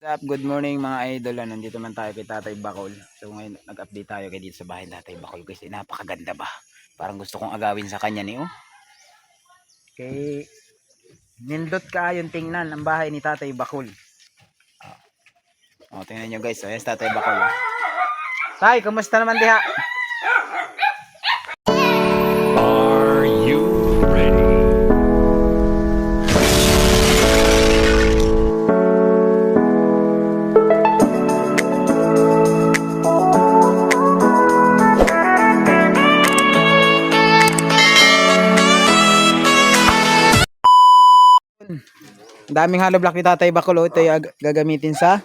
What's up? Good morning mga idol. Ah, Nandito man tayo kay Tatay Bakol. So ngayon nag-update tayo kay dito sa bahay Tatay Bakol kasi napakaganda ba. Parang gusto kong agawin sa kanya ni oh. Kay nindot ka yung tingnan ang bahay ni Tatay Bakol. Oh, tingnan nyo guys. Oh, yes, Tatay Bakol. Oh. Tay, kumusta naman diha? Daming hollow block ni Tatay Bakol. Oh. Ito yung ag- gagamitin sa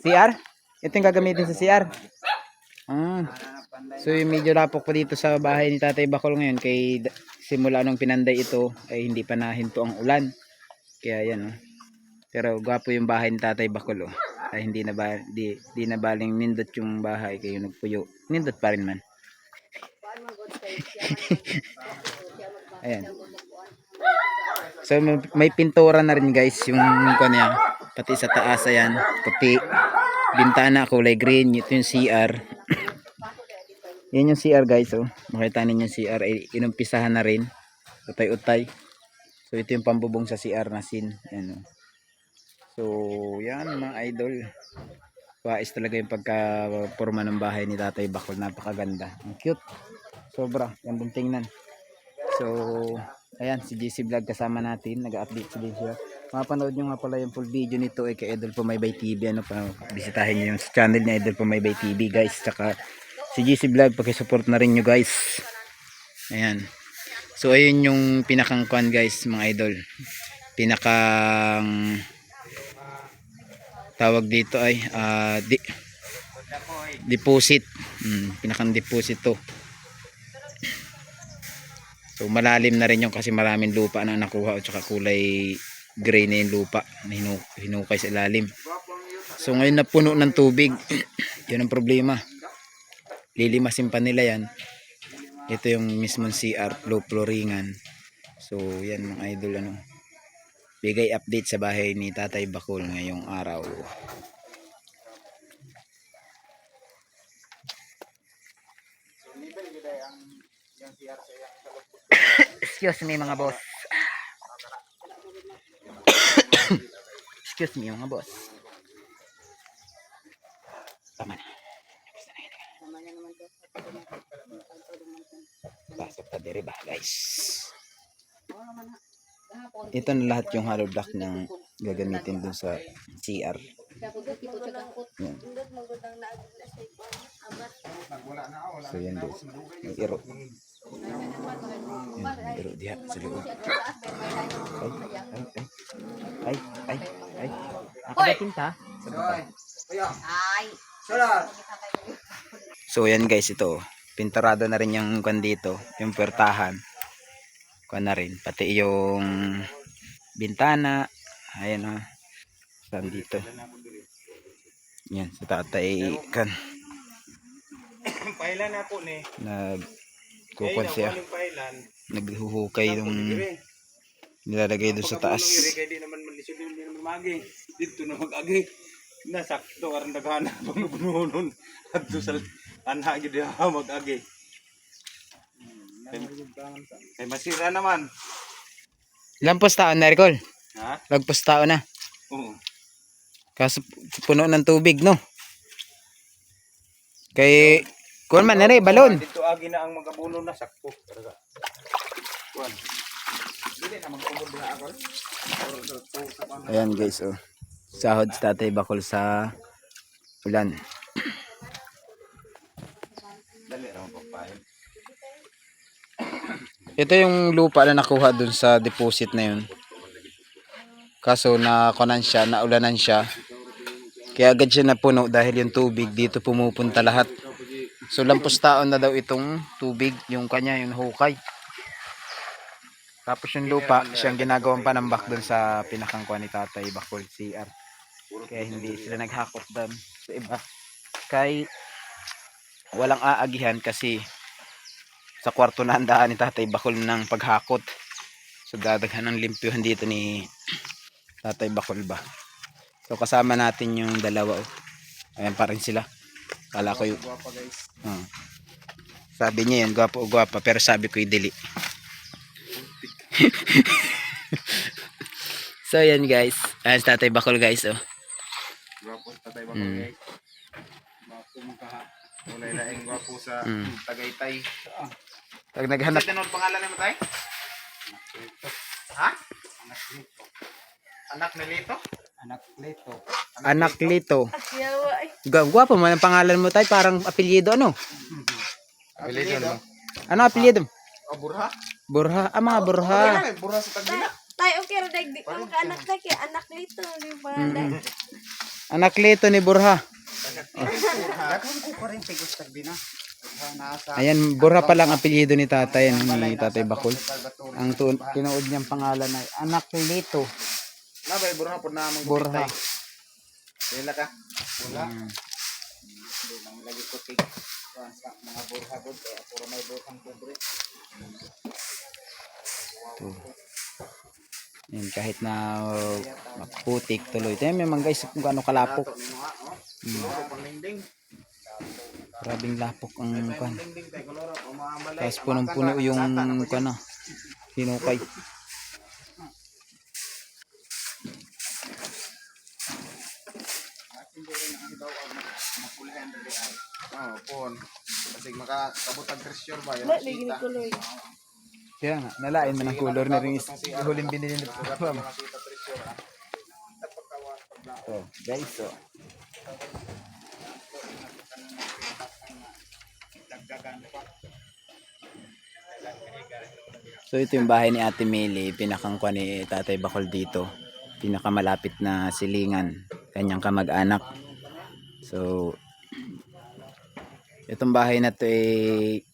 CR? Ito yung gagamitin sa CR. Ah. So yung medyo lapok pa dito sa bahay ni Tatay Bakol ngayon kay simula nung pinanday ito ay hindi pa nahinto ang ulan. Kaya yan oh. Pero gwapo yung bahay ni Tatay Bakol oh. Ay hindi na ba di, di na baling nindot yung bahay kayo nagpuyo. Nindot pa rin man. Ayan. So may, pintura na rin guys yung ko niya. Pati sa taas ayan, puti. Bintana kulay green, ito yung CR. Yan yung CR guys oh. Makita ninyo yung CR ay inumpisahan na rin. Utay-utay. So ito yung pambubong sa CR na scene. Yan oh. So yan mga idol. Wais talaga yung pagka-forma ng bahay ni Tatay Bakol. Napakaganda. Ang cute. Sobra. Gandang tingnan. So, ayan, si GC Vlog kasama natin. Nag-update din siya. Mapanood nyo nga pala yung full video nito ay kay Idol Pumaybay TV. Ano pa, bisitahin nyo yung channel ni Idol Pumaybay TV guys. Tsaka si GC Vlog, pakisupport na rin nyo guys. Ayan. So, ayun yung pinakang kwan guys, mga idol. Pinakang tawag dito ay ah, di, deposit. Mm, pinakang deposit to. So malalim na rin yung kasi maraming lupa na nakuha at saka kulay gray na yung lupa na hinu hinukay sa ilalim. So ngayon napuno ng tubig. yun ang problema. Lilimasin pa nila yan. Ito yung mismong CR flow flooringan. So yan mga idol ano. Bigay update sa bahay ni Tatay Bakul ngayong araw. Excuse me mga boss. Excuse me mga boss. Tama na. Pasok pa diri ba guys. Ito na lahat yung hollow block ng gagamitin dun sa CR. Yan. So yan guys. May iro. Yan, may iro diha sa likod. Ay, ay, ay, ay, ay. Nakadating ta? Baba. So yan guys ito. Pinturado na rin yung kwan dito. Yung puwertahan. Kwan na rin. Pati yung bintana. Ayan o. Saan dito. Yan. Sa tatay kan. Pailan na po ni. Nag kukwan siya. Naghuhukay yung nilalagay doon sa taas. Kaya di naman malisod di naman magi. Dito na mag-agi. Nasakto aron daghana pang bununon. Adto sa anha gid ha mag-agi. Kay masira naman. Lampos taon na Ricol. Ha? Lagpos taon na. Oo. Kaso puno ng tubig no. Kay kuwan man na rin, balon. Dito agi na ang magabuno na sakto. Talaga. Kuan. Dili na mag-ubod na ako. Ayan guys oh. Sahod sa tatay bakol sa ulan. Dali ra mo. Ito yung lupa na nakuha dun sa deposit na yun. Kaso na kunan siya, naulanan siya. Kaya agad siya napuno dahil yung tubig dito pumupunta lahat. So lampos taon na daw itong tubig, yung kanya, yung hukay. Tapos yung lupa, siyang ginagawang panambak dun sa pinakang kuha ni Tatay Bakol CR. Kaya hindi sila naghakot doon sa iba. Kay walang aagihan kasi sa kwarto na handaan ni Tatay Bakol ng paghakot. So dadaghan ng limpyuhan dito ni Tatay Bakol ba. So kasama natin yung dalawa. Oh. Ayan pa rin sila. Kala ko yung... Guwapa guys. Oh. Sabi niya yun, gwapo o gwapa. Pero sabi ko yung dili. so yan guys. Ayan si Tatay Bakol guys. Oh. Guwapo sa tatay ba Mm. guys? Guwapo mo ka. Ulay laing guwapo sa Mm. Tagaytay. Pag naghanap... Ano ang pangalan ni mo tay? Ha? Anak nito. Anak ni Lito? Anak Lito. Anak Lito. Yawa ay. Ga- Gwapo mo ang pangalan mo tayo. Parang apelyido ano? Apelido no? Ano apelyido? O burha? Burha. Ah mga burha. Burha sa Tagina. Tayo okay ra dag di ko ka anak na kay anak nito di ba? Anak Lito ni Burha. Dakon ko pa rin. Burha nasa Ayan, Burha pa lang apelyido ni tatay. Ano, ni tatay Bakol. Ang tu- tinuod niyang pangalan ay Anak Lito. Nabay burha po na mong Burha. Wala ka? Wala. Hindi lang lagi ko tig. Sa mga burha ko. Kaya puro may burhang pobre. Ito. Yan, kahit na uh, maputik tuloy. Ito may mga guys kung gaano kalapok. Mga oh. Lingding. Grabing lapok ang kan. Tapos punong-puno yung kan hinukay. Oo, pon. Kasi makakabutag presyon ba? Yan Wala ang lagi ni kita. kuloy. Kaya nga, nalain man ang color na rin is huling binili ni Papa. Makita presyon ha. So, guys, so. So ito yung bahay ni Ate Mili, pinakangkwa ni Tatay Bakol dito. Pinakamalapit na silingan, kanyang kamag-anak. So itong bahay na to eh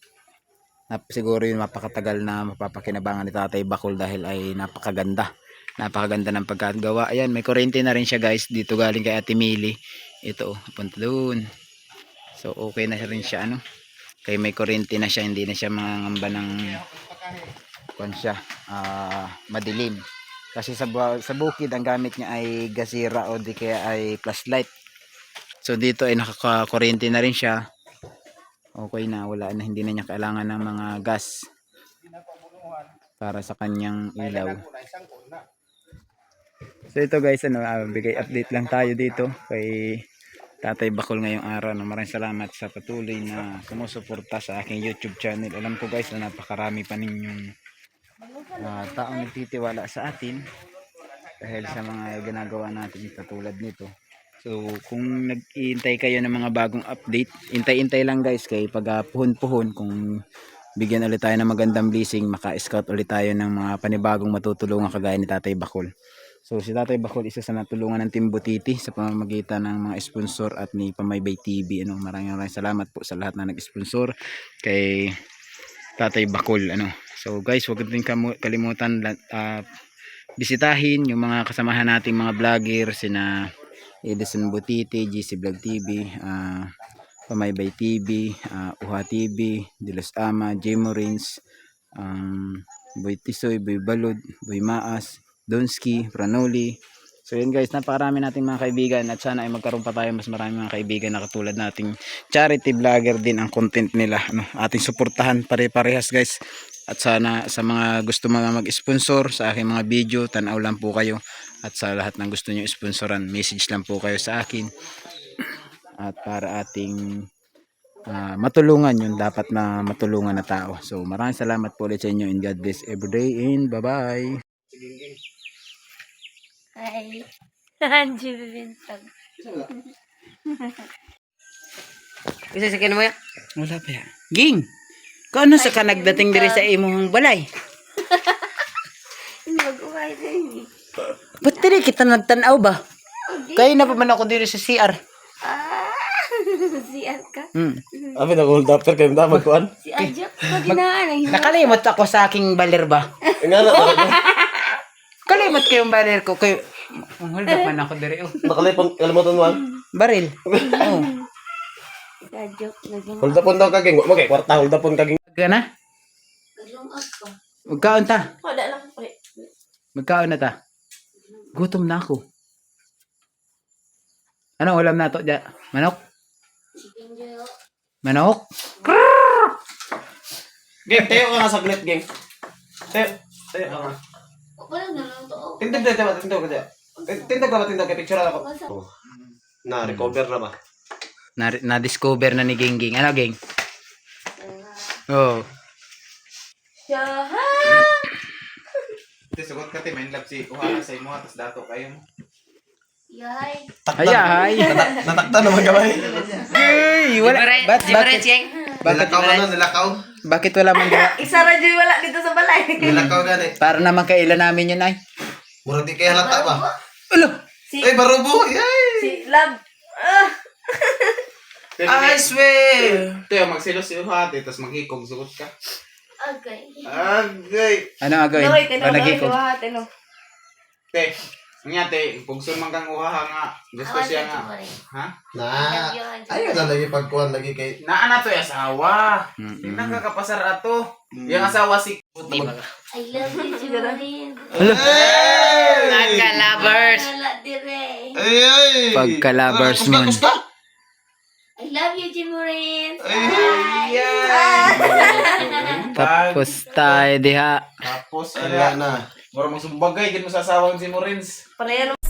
nap, siguro yung mapakatagal na mapapakinabangan ni Tatay Bakol dahil ay napakaganda. Napakaganda ng pagkagawa. Ayan, may kuryente na rin siya guys. Dito galing kay Ate Mili. Ito, oh, punta doon. So okay na rin siya ano. Kaya may kuryente na siya, hindi na siya mangangamba ng kwan siya, ah, madilim. Kasi sa, sa bukid ang gamit niya ay gasira o di kaya ay flashlight. So dito ay nakaka-kuryente na rin siya. Okay na, wala na, hindi na niya kailangan ng mga gas para sa kanyang ilaw. So ito guys, ano, ah, bigay update lang tayo dito kay Tatay Bakol ngayong araw. No? Maraming salamat sa patuloy na sumusuporta sa aking YouTube channel. Alam ko guys na napakarami pa ninyong ah, taong nagtitiwala sa atin dahil sa mga ginagawa natin katulad nito. So kung nag-iintay kayo ng mga bagong update, intay-intay lang guys kay pag ah, puhon-puhon kung bigyan ulit tayo ng magandang blessing, maka-scout ulit tayo ng mga panibagong matutulungan kagaya ni Tatay Bakol. So si Tatay Bakol isa sa natulungan ng Team Butiti sa pamamagitan ng mga sponsor at ni Pamaybay TV. Ano, maraming maraming salamat po sa lahat na nag-sponsor kay Tatay Bakol. Ano. So guys, huwag din kalimutan ah, bisitahin yung mga kasamahan nating mga vlogger sina Edison Butiti, GC Vlog TV, ah, Pamaybay TV, ah, Uha TV, Dilos Ama, Jemo Rins, um, Boy Tisoy, Boy Balod, Boy Maas, Donski, Pranoli. So yun guys, napakarami nating mga kaibigan at sana ay magkaroon pa tayo mas marami mga kaibigan na katulad nating charity vlogger din ang content nila. Ano, ating suportahan pare-parehas guys. At sana sa mga gusto mga mag-sponsor sa aking mga video, tanaw lang po kayo. At sa lahat ng gusto nyo sponsoran, message lang po kayo sa akin. At para ating ah, matulungan yung dapat na matulungan na tao. So maraming salamat po ulit sa inyo and God bless every day and bye-bye. Ay. Anji bibintag. Isa sa mo ya? Wala pa yan. Ging! Kano sa ka nagdating diri sa imong balay? Hindi mag-uway din. Ba't diri kita nagtanaw ba? Kayo na pa man ako diri sa CR. Ah. si Arka. Hmm. Abi na hold up kayo na magkuan. Si Ajak. Paginaan ang hina. Nakalimot ako sa aking baler ba? Nga na Kalimot ko yung baler ko. Kayo, hold up man ako diri. Oh. nakalipon kalimutan mo. ah. Baril. Oh. Si Ajak. Naging Hold upon daw kaging. Mo kay kwarta hold upon kaging. Gana? Naglumas pa. Magkaon ta. Wala lang pre. Magkaon na ta. Gutom na ako. Anong ulam na to? Manok? Manok? Game, tayo ka nga saglit, game. Tayo. Tayo ka nga. Walang nalang to. Tindog tayo, tayo, tindog ka tayo. Tindog ka ba, tindog ka, picture ako. Oh. Na, recover na ba? Na, na-discover na ni Gingging. Ano, Ging? Oh. Shaha! Ito, sugot ka, te. Main love si Kuha sa imo. Tapos dato kayo mo. Yay! Ay, ay. Natakta naman kamay. Ay, wala. Ba't, bakit, bakit, Nilakaw ka na, nilakaw. bakit wala man dila? Isa ra dyan wala dito sa balay. Nilakaw gani. Para naman kailan namin yun ay. Murag di kaya halata ba? Ulo! Si, Ay, barubo! Yay! si Love. Ah! I swear! Te, magsilos si Kuha, te. Tapos maghikog. Sugot ka. Okay. Agay! Ano agawin? Naway, tinaw, Pag naway, nagikog. luha, tinaw. Te, nga te. Pugsun man kang Kuha nga. Gusto siya nga. Ha? Na! Ayaw na lagi pagkuhan lagi kay... Naa na to yung asawa. Mm-mm. Hindi nakakapasar ato. Yung asawa si... I love you, Jumarin. Hey! Dire. Ay, ay! Pagka-lovers kusta? I love you, Jimurin. Ay! Tapos tayo diha. Tapos, Wala ala. na. Mura mo sumbagay. Gin mo sa asawa si Morins. Pareho